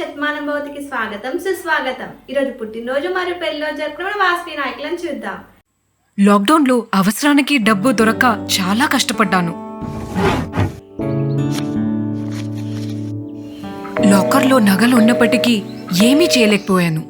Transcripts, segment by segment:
శతమానం భవతికి స్వాగతం సుస్వాగతం. ఈరోజు పుట్టినరోజు మరియు పెళ్ళిలో జరుపుకున్న వాస్వి నాయకులను చూద్దాం. లాక్డౌన్లో అవసరానికి డబ్బు దొరక చాలా కష్టపడ్డాను. లాకర్లో నగలు ఉన్నప్పటికీ ఏమీ చేయలేకపోయాను.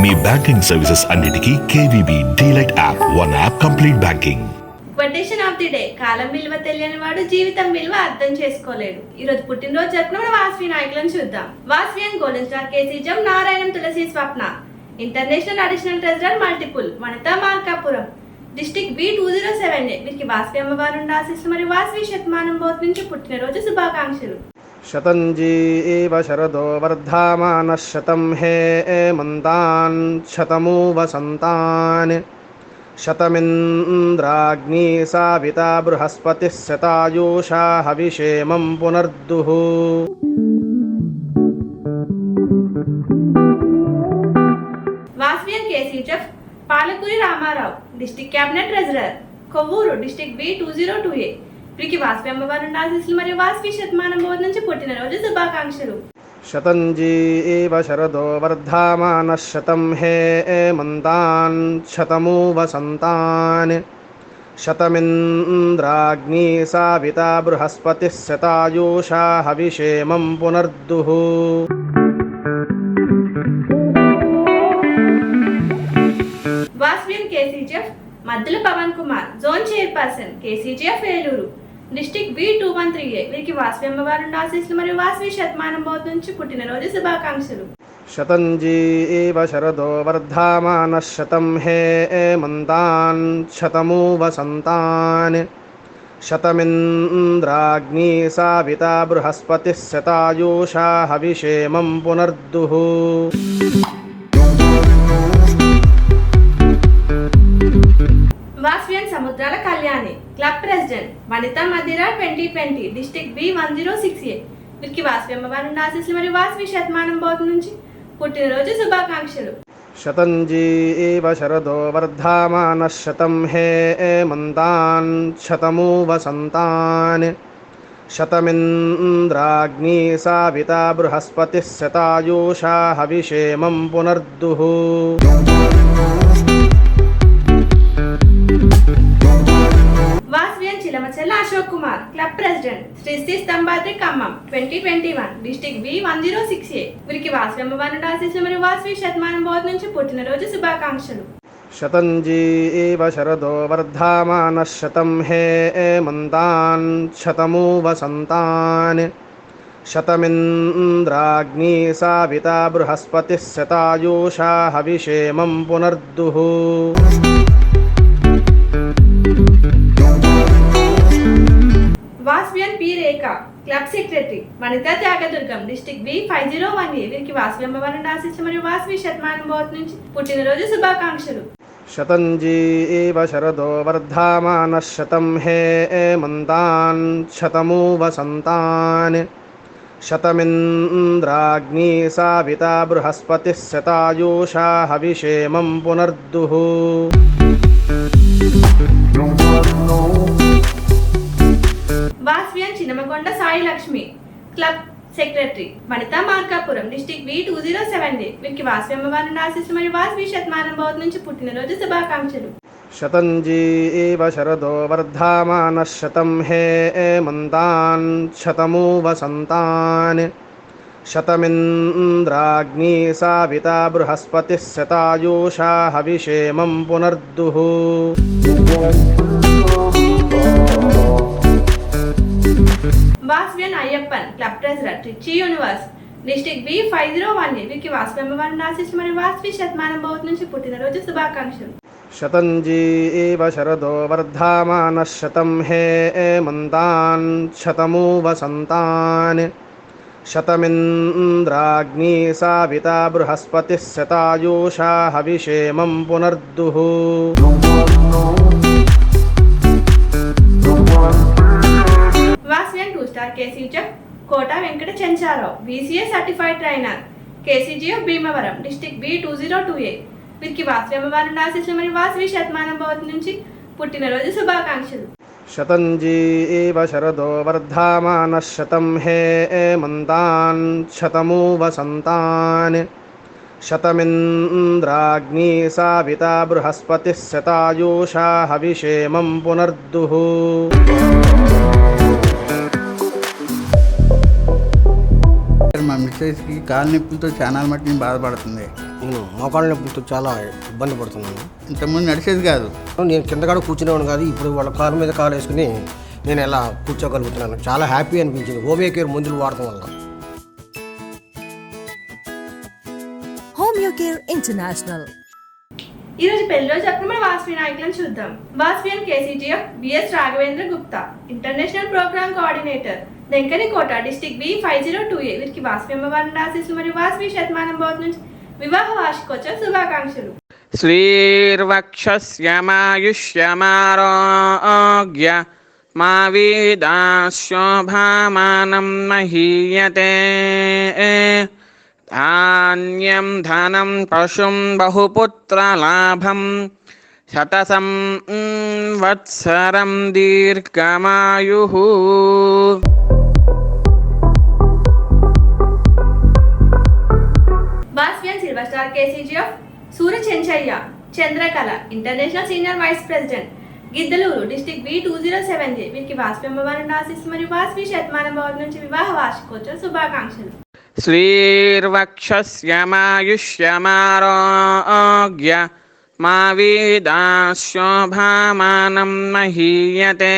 మీ బ్యాంకింగ్ సర్వీసెస్ అన్నిటికీ KVB Delight app. One app complete banking quotation of the day కాలం విలువ తెలియని వాడు జీవితం విలువ అర్థం చేసుకోలేడు. ఈ రోజు పుట్టినరోజు జరుపుకున్న వాస్వి నాయకులను చూద్దాం. వాస్వియన్ గోల్డెన్ స్టార్ కేసీజం నారాయణం Tulasi Swapna. International additional treasurer multiple Vanitha Markapuram. District B two zero seven A వీరికి వాస్వి అమ్మవారు ఉండే ఆశీస్సులు మరియు వాస్వి శతమానం బోత్ నుంచి పుట్టినరోజు శుభాకాంక్షలు. शतञ्जी एव शरदो वर्धामानः शतं हे एमन्तान् शतमु वसन्तान् शतमिन्द्राग्नी साविता बृहस्पतिः शतायुषा हविषेमं पुनर्दुः। Palakuri Ramarao, district cabinet treasurer Kovur, district B 2028 వీరికి వాస్వి అమ్మవారి ఆశీస్సులు మరియు వాస్వి శతమానం బోధ నుంచి పుట్టినరోజు శుభాకాంక్షలు. శరదో వర్ధమాన శతం హే మంతాన్ శతమూ వసంతాన్ సావిత బృహస్పతి శతాయూషా హవిషేమం పునర్దుః. KCGF Maddula Pavan Kumar zone chairperson KCGF Eluru. District B two one three A వీరికి వాసవి అమ్మవారు ఆశీస్సులు మరియు వాసవి శతమానం బోధ నుంచి పుట్టినరోజు శుభాకాంక్షలు. శతంజీ శరదో వర్ధమాన శతం హే మంతాన్ శతమూ వసంతాన్ శతమింద్రాగ్ని సావిత బృహస్పతి శతాయూషా హవిషేమం పునర్దుః. Vanitha Madira twenty twenty district B one zero six A వీరికి వాసవి అమ్మవారి నుండి ఆశీస్సులు మరియు వాసవి శతమానం బోధ నుంచి పుట్టినరోజు శుభాకాంక్షలు శతంజీ ఇవ శరదో వర్ధమాన శతం హే మంతాన్ శతమూ వసంతాన్ శతమింద్రాగ్ని సావిత బృహస్పతి శతాయూషా హవిషేమం పునర్దుః Chilamachella Ashok Kumar club president. Shri Shri Stambhadri Khammam twenty twenty one district B one zero six A. వీరికి వాసవి అమ్మవారి ఆశీస్సులు మరియు వాసవి శతమానం బోధ నుంచి పుట్టినరోజు శుభాకాంక్షలు. శతంజీ శరదో వర్ధమాన శతం హే మంతాన్ శతమూ వసంతాన్ శతమింద్రాగ్ని సావిత బృహస్పతి శతాయూషా హవిషేమం పునర్దుః. P Rekha club secretary Vanitha Tyagadurg district B five zero one वीर की वास्वी अम्मवार आशीष मरी वास्वी शतमान बोत पुटन रोज शुभाकांक्ष शतंजी शरदो वर्धामान शतम हे ए मंदान शतमु वसंतान शतमिन्द्राग्नी साविता बृहस्पतिशतायुषा हविषेमं पुनर्दुः ఉపాస్వియన్ Chinnamakonda Sai Lakshmi club secretary Vanitha Markapuram district V two zero seven D వీరికి వాస్వి అమ్మవారిని ఆశిస్తూ మరియు వాస్వి శతమానం భవత్ నుంచి పుట్టినరోజు శుభాకాంక్షలు. శతంజీ శరదో వర్ధమాన శతం హే మంతాన్ శతమూ వసంతాన్ శతమింద్రాగ్ని సావిత బృహస్పతి శతాయూషా హవిషేమం పునర్దుః. Vasavian Ayyappan club treasurer Trichy universe district B 501 निविक वास्व मेंबर वन आशीष मरे वास्वि शतमानम बहुत నుంచి పుట్టిన రోజు శుభాకాంక్షలు शतंजी एव शरदो वर्धामान शतम हे मंदान शतमो वसंतान शतमिन्द्राग्नी साविता बृहस्पतिः शतायुषा हविषेमं पुनर्दुः no. Registrar KCGF Kota Venkata Chencharao BCA certified trainer KCGO Bhimavaram district B two zero two A. వీరికి వాసవి అమ్మవారి ఆశీస్సులు మరియు వాసవి శతమానం భవతి నుంచి పుట్టినరోజు శుభాకాంక్షలు. శతంజీ శరదో వర్ధమాన శతం హే మంతాన్ శతమూ వసంతాన్ శతమింద్రాగ్ని సావిత బృహస్పతి శతాయూషా హవిషేమం పునర్దుః. సార్ మా మిస్సెస్కి కాలు నొప్పులతో చాలా మట్టి బాధపడుతుంది. నేను మోకాళ్ళ నొప్పులతో చాలా ఇబ్బంది పడుతున్నాను. ఇంతకుముందు నడిచేది కాదు. నేను కింద కూడా కూర్చునేవాడు కాదు ఇప్పుడు వాళ్ళ కాలు మీద కాలు వేసుకుని నేను ఎలా కూర్చోగలుగుతున్నాను. చాలా హ్యాపీ అనిపించింది హోమియో కేర్ మందులు వాడటం వల్ల. Homeo care international. ఈ రోజు పెళ్ళిలో చెప్పిన మన నాయకులను చూద్దాం. BS Raghavendra Gupta international program coordinator. Denkanikota district B five zero two A వీరికి వాసవి అమ్మవారిని రాశిస్సు మరియు వాసవి శతమానం బోధ నుంచి వివాహ వార్షికోత్సవ శుభాకాంక్షలు శ్రీర్వక్షమాయుష్యమారోగ్య మా వీదాశోభామానం మహీయతే ధాన్యం ధనం పశుం బహుపుత్రలాభం శతసం వత్సరం దీర్ఘమాయు ACG of Surya Chenchaiah Chandrakala international senior vice president Giddalur district B two zero seven J వీరికి వాస్పీ భవన్ మరియు వాస్పీ శతమాన భవన్ నుంచి వివాహ వార్షికోత్సవ శుభాకాంక్షలు. శ్రీర్వక్షమాయుష్యమారోగ్య మా వీదాశోభామానం మహీయతే.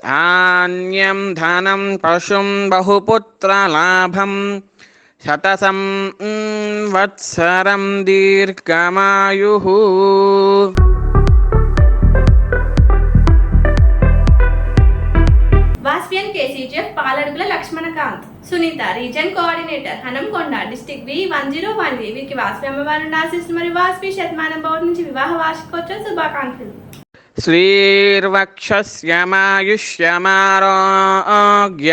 ధాన్యం ధనం పశుం బహుపుత్రలాభం శతసం వత్సరం దీర్ఘమాయు Vasavian KCGF Paladugula Lakshmanakanth Sunitha region coordinator Hanamkonda district B one zero one Vasavi ఆశిస్తు మరియు వాస్పి శతమానం నుంచి వివాహ శుభాకాంక్షలు శ్రీర్వక్షస్యమాయుష్యమారోగ్య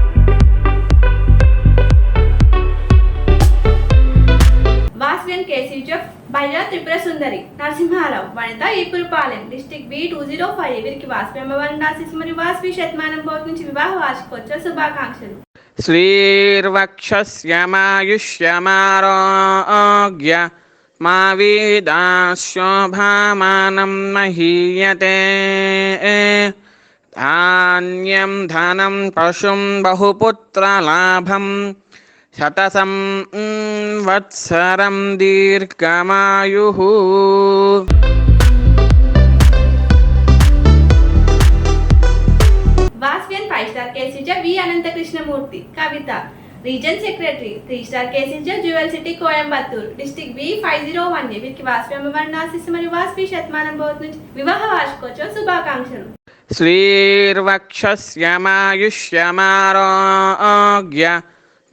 Tripura Sundari Narasimharao Vanitha Epulapalem district B two zero five వీరికి వాసవి అమ్మవారిని మరియు వాసవి శతమానం భోగి నుంచి వివాహ వార్షికోత్సవ శుభాకాంక్షలు. శ్రీర్వక్షమాయుష్యమారోగ్య మా వీదాశోభామానం మహీయతే. ధాన్యం ధనం పశుం బహుపుత్రలాభం శతసం వత్సరం దీర్ఘమాయు. Vasavian five star KCG V Anantakrishnamurthy Kavitha. Region secretary three star KCG jewel city Coimbatore. District B five zero one వీరికి వాస్వి అమ్మవారి నాశిస్సు మరియు వాస్వి శతమానం భవత్ నుంచి వివాహ వార్షికోత్సవ శుభాకాంక్షలు. శ్రీర్వక్షస్యమాయుష్యమారోగ్య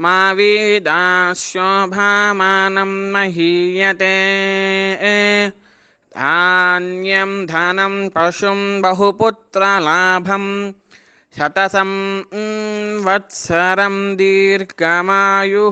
మా వేదా శోభామానం మహీయతే ధాన్యం ధనం పశుం బహుపుత్రలాభం శతసం వత్సరం దీర్ఘమాయు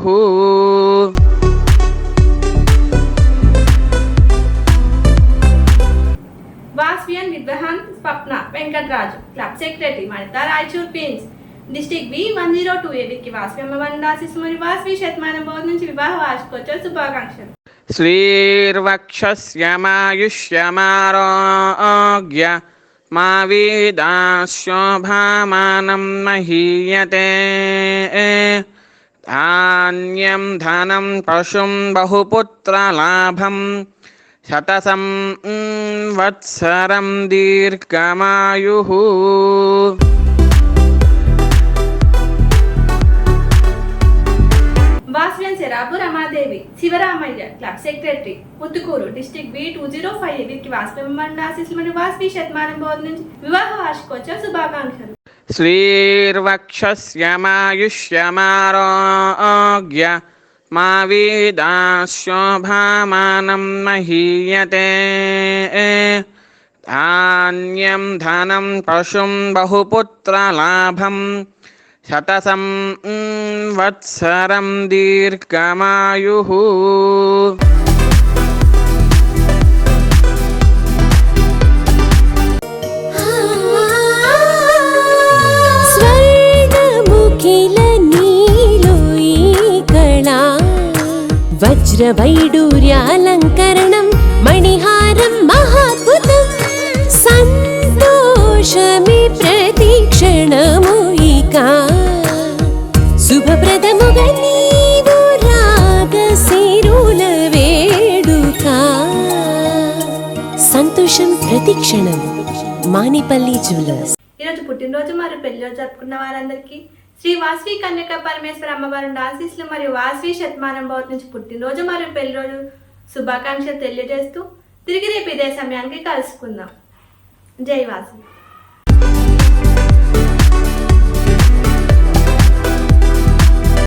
వాస్వియన్ విద్వహన్ స్వప్న వెంకటరాజు క్లబ్ సెక్రటరీ మరితా Raichur pins district B one zero two A B की वास्तव में वनदासी सुमरी वास्तवी शतमान बहुत नीचे विवाह वास्तव शुभाकांक्ष श्रीर्वक्षस्यमायुष्यमारोग्य मा वेदाश्वभामानं महीयते धान्यं धनं पशुं बहुपुत्रलाभं शतसं वत्सरं दीर्घमायुः రాబు Ramadevi Sivaramaiah club secretary Muthukur district B two zero five వీరికి వాస్పమండ ఆశీస్సులను వాస్వి శతమానం బోధ నుంచి వివాహ వార్షికోత్సవ శుభాకాంక్షలు. శ్రీర్వక్షమాయుష్యమారోగ్య మా వీదాశోభామానం మహీయతే. ధాన్యం ధనం పశుం బహుపుత్రలాభం शतसं mm, वत्सरं दीर्घमायुः స్వర్గముఖిల నీలో ఈ ప్రతిక్షణం మానిపల్లి జ్యువెలర్స్. ఈరోజు పుట్టినరోజు మరియు పెళ్ళిరోజు జరుపుకున్న వారందరికీ శ్రీ వాస్వి కన్యక పరమేశ్వర అమ్మవారి ఆశీస్సులు మరియు వాస్వి శతమానం భవత్ నుంచి పుట్టినరోజు మరియు పెళ్ళిరోజు శుభాకాంక్షలు తెలియజేస్తూ తిరిగి రేపు ఇదే సమయానికి కలుసుకుందాం. జై వాసవి